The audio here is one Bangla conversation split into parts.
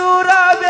jurave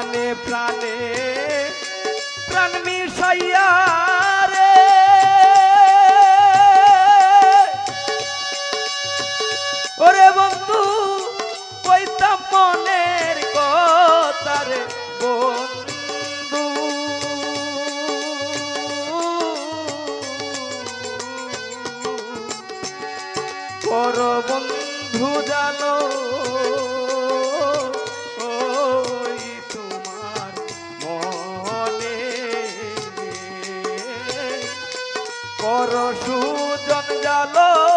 প্রাণে প্রাণে প্রাণ মিশাইয়া মোর সুজন জালো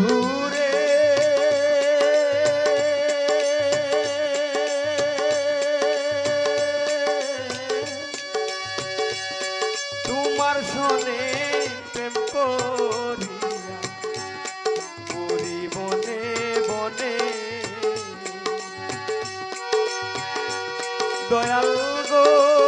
বন্ধুরে তোমার শোনে প্রেম করিয়া বনে বনে। দয়াল গো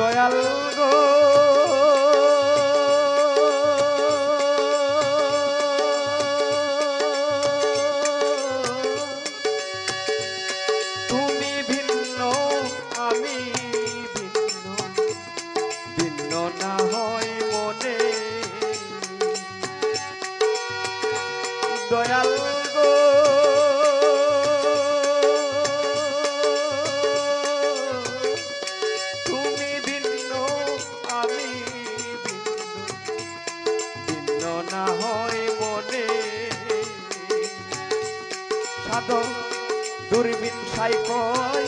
দয়াল গো। দূরবীন সাই কয়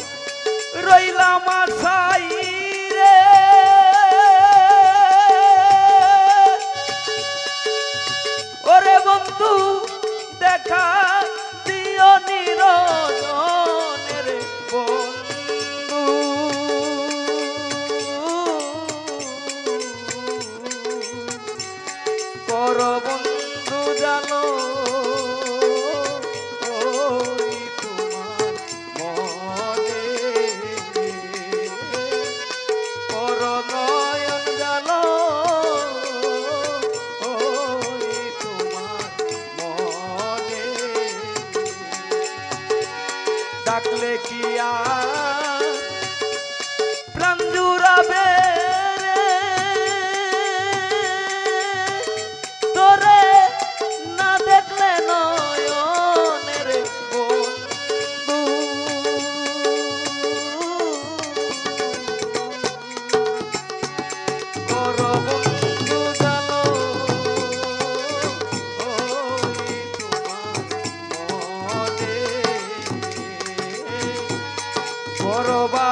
রইলাম সাই রে। ওরে বন্ধু দেখা ডাকলে কি আর? Corobado.